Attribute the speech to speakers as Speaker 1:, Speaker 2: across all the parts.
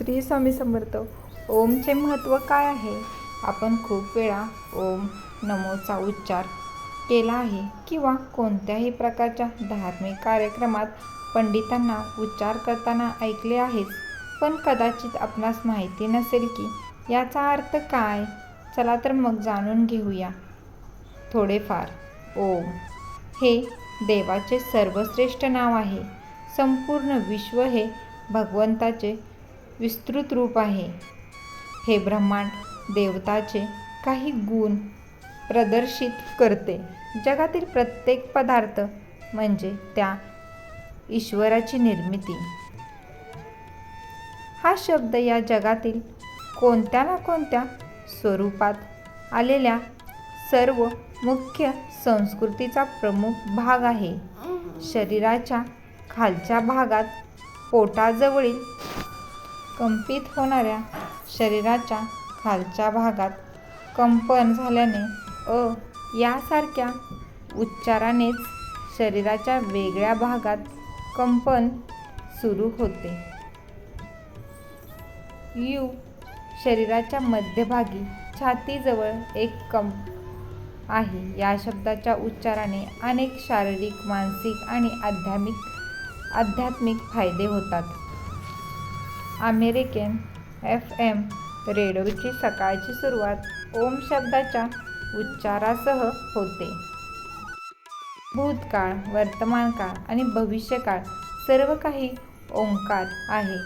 Speaker 1: श्री स्वामी समर्थ. ओमचे महत्त्व काय आहे? आपण खूप वेळा ओम नमोचा उच्चार केला आहे किंवा कोणत्याही प्रकारच्या धार्मिक कार्यक्रमात पंडितांना उच्चार करताना ऐकले आहेच. पण कदाचित आपणास माहिती नसेल की याचा अर्थ काय? चला तर मग जाणून घेऊया. थोडेफार. ओम. हे देवाचे सर्वश्रेष्ठ नाव आहे. संपूर्ण विश्व हे भगवंताचे विस्तृत रूप आहे. हे ब्रह्मांड देवताचे काही गुण प्रदर्शित करते. जगातील प्रत्येक पदार्थ म्हणजे त्या ईश्वराची निर्मिती. हा शब्द या जगातील कोणत्या ना कोणत्या स्वरूपात आलेल्या सर्व मुख्य संस्कृतीचा प्रमुख भाग आहे. शरीराच्या खालच्या भागात पोटाजवळील कंपित होणाऱ्या शरीराच्या खालच्या भागात कंपन झाल्याने अ यासारख्या उच्चारानेच शरीराच्या वेगळ्या भागात कंपन सुरू होते. यू शरीराच्या मध्यभागी छातीजवळ एक कंप आहे. या शब्दाच्या उच्चाराने अनेक शारीरिक मानसिक आणि आध्यात्मिक आध्यात्मिक फायदे होतात. अमेरिकन एफ एम रेडिओची सकाळची सुरुवात ओम शब्दाच्या उच्चारासह होते. भूतकाळ वर्तमान काळ आणि भविष्यकाळ सर्व काही ओंकार आहे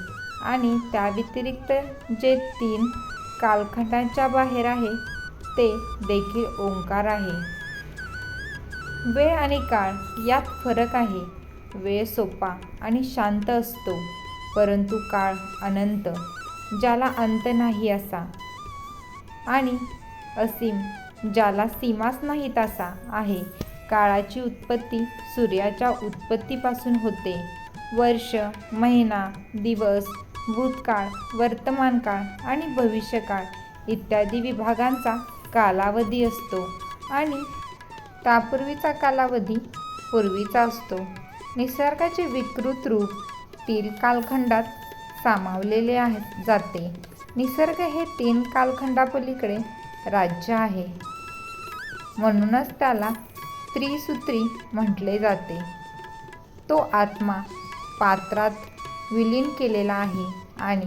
Speaker 1: आणि त्या व्यतिरिक्त जे तीन कालखंडाच्या बाहेर आहे ते देखील ओंकार आहे. वेळ आणि काळ यात फरक आहे. वेळ सोपा आणि शांत असतो. परंतु काळ अनंत ज्याला अंत नाही असा. आणि असीम ज्याला सीमाच नाहीत असा आहे. काळाची उत्पत्ती सूर्याच्या उत्पत्तीपासून होते. वर्ष महिना दिवस भूतकाळ वर्तमानकाळ आणि भविष्यकाळ इत्यादी विभागांचा कालावधी असतो आणि त्यापूर्वीचा कालावधी पूर्वीचा असतो. निसर्गाचे विकृत रूप तीन कालखंडात सामावलेले आहे जाते. निसर्ग हे तीन कालखंडापलीकडे राज्य आहे. म्हणूनच त्याला त्रिसूत्री म्हटले जाते. तो आत्मा पात्रात विलीन केलेला आहे आणि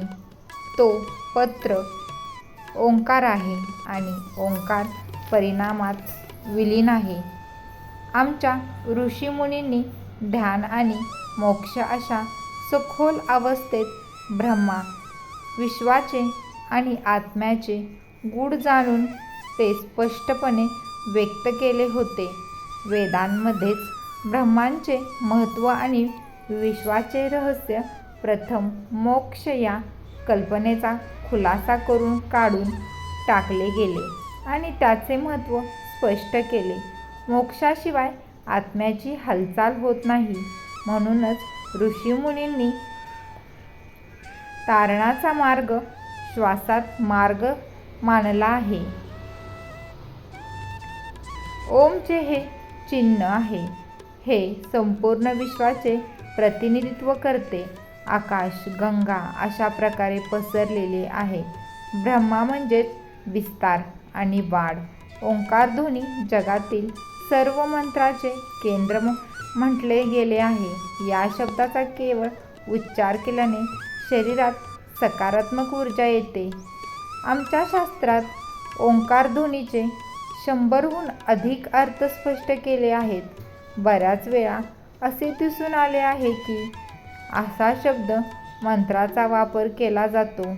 Speaker 1: तो पत्र ओंकार आहे आणि ओंकार परिणामात विलीन आहे. आमच्या ऋषीमुनींनी ध्यान आणि मोक्ष अशा सखोल अवस्थेत ब्रह्मा विश्वाचे आणि आत्म्याचे गूढ जाणून ते स्पष्टपणे व्यक्त केले होते. वेदांमध्येच ब्रह्मांचे महत्त्व आणि विश्वाचे रहस्य प्रथम मोक्ष या कल्पनेचा खुलासा करून काढून टाकले गेले आणि त्याचे महत्त्व स्पष्ट केले. मोक्षाशिवाय आत्म्याची हालचाल होत नाही. म्हणूनच ऋषीमुनींनी तारणाचा मार्ग श्वासात मार्ग मानला आहे. ओमचे हे चिन्ह आहे. हे संपूर्ण विश्वाचे प्रतिनिधित्व करते. आकाश गंगा अशा प्रकारे पसरलेले आहे. ब्रह्मा म्हणजेच विस्तार आणि वाढ. ओंकार ध्वनी जगातील सर्व मंत्राचे केंद्र म्हटले गेले आहे. या शब्दाचा केवळ उच्चार केल्याने शरीरात सकारात्मक ऊर्जा येते. आमच्या शास्त्रात ओंकार ध्वनीचे शंभरहून अधिक अर्थ स्पष्ट केले आहेत. बऱ्याच वेळा असे दिसून आले आहे की असा शब्द मंत्राचा वापर केला जातो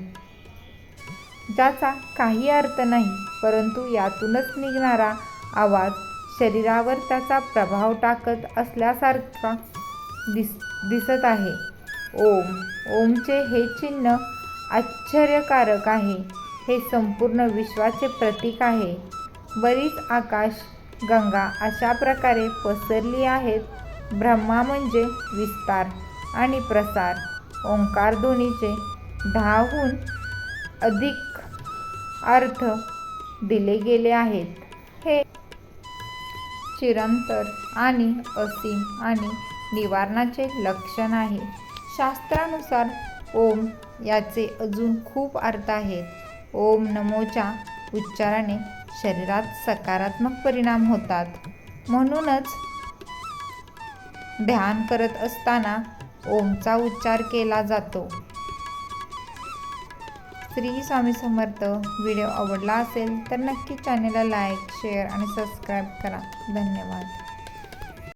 Speaker 1: ज्याचा काही अर्थ नाही परंतु यातूनच निघणारा आवाज शरीरावर त्याचा प्रभाव टाकत असल्यासारखा दिस दिसत आहे. ओम. ओमचे हे चिन्ह आश्चर्यकारक आहे. हे संपूर्ण विश्वाचे प्रतीक आहे. बरीच आकाश गंगा अशा प्रकारे पसरली आहेत. ब्रह्मा म्हणजे विस्तार आणि प्रसार. ओंकार ध्वनीचे दहाहून अधिक अर्थ दिले गेले आहेत. हे चिरंतर आणि असीम आणि निवारणाचे लक्षण आहे. शास्त्रानुसार ओम याचे अजून खूप अर्थ आहेत. ओम नमोच्या उच्चाराने शरीरात सकारात्मक परिणाम होतात. म्हणूनच ध्यान करत असताना ओमचा उच्चार केला जातो. श्री स्वामी समर्थ व्हिडिओ आवडला असेल तर नक्की चॅनेलला लाईक शेअर आणि सबस्क्राईब करा. धन्यवाद.